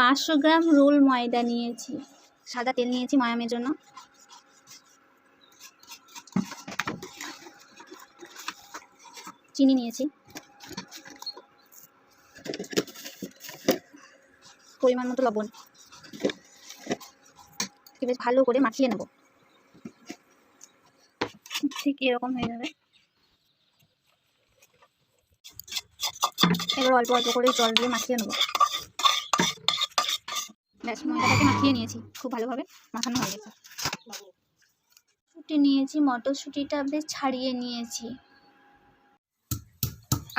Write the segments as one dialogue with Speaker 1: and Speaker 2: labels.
Speaker 1: পাঁচশো গ্রাম রোল ময়দা নিয়েছি। সাদা তেল নিয়েছি ময়ামের জন্য। চিনি নিয়েছি। পরিমাণ মতো লবণ। বেশ ভালো করে মাখিয়ে নেব। ঠিক এরকম হয়ে যাবে। এবার অল্প অল্প করে জল দিয়ে মাখিয়ে নেব। ব্যাস ময়দাটাকে মাখিয়ে নিয়েছি, খুব ভালোভাবে মাখানো হয়ে গেছে। নিয়েছি, মটরশুঁটিটা বেশ ছাড়িয়ে নিয়েছি।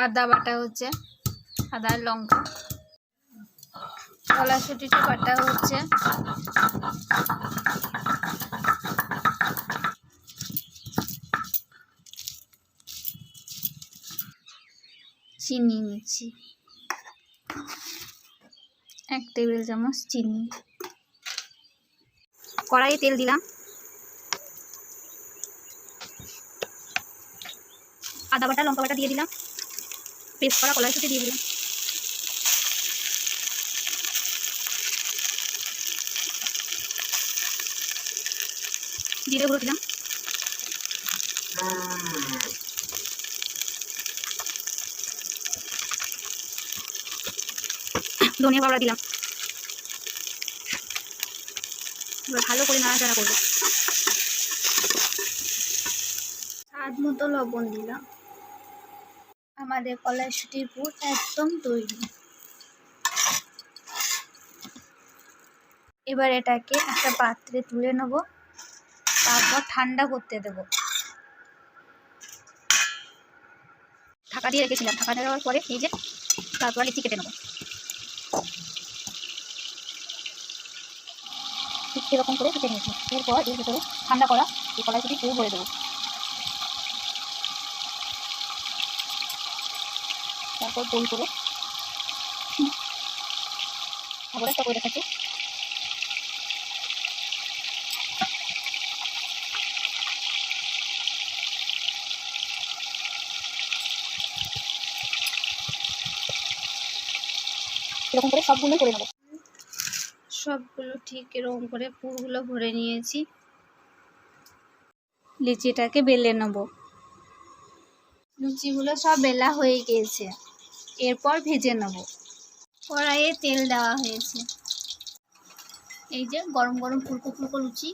Speaker 1: আদা বাটা হচ্ছে, আদা লঙ্কা। কলাশুটিটা বাটা হচ্ছে। চিনি নিচ্ছি। এক টেবিল চামচ চিনি। কড়াইয়ে তেল দিলাম। আদা বাটা, লঙ্কা বাটা দিয়ে দিলাম। পেস্ট করা কড়াইশুটি দিয়ে দিলাম। জিরে গুঁড়ো দিলাম। ধনিয়া পাউডার দিলাম। এবার ভালো করে নাড়াচাড়া করব। স্বাদ মতো লবণ দিলাম। আমাদের কলাইশুটির পুর একদম তৈরি। এবার এটাকে একটা পাত্রে তুলে নেব তারপর ঠান্ডা করতে দেব। ঢাকা দিয়ে রেখেছিলাম। ঢাকা দেওয়ার পরে এই যে তারপর লিচি কেটে নেব। ঠিক সেরকম করে কেটে নিয়েছি। এরপর এর ভিতরে ঠান্ডা করা এই কড়াইশুটি পুরো ভরে দেবো। তারপর গোল করে আবার একটা করে দেখাচ্ছি। এরকম করে সবগুলো করে নেব। সবগুলো ঠিক এরকম করে পুরগুলো ভরে নিয়েছি। লিচিটাকে বেলে নেব। লুচিগুলো সব বেলা হয়ে গিয়েছে। এরপর ভেজে নেব। কড়াইয়ে তেল দেওয়া হয়েছে। এই যে গরম গরম ফুলকো ফুলকো লুচি।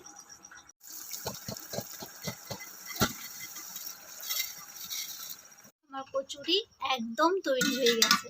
Speaker 1: আমার কচুরি একদম তৈরি হয়ে গেছে।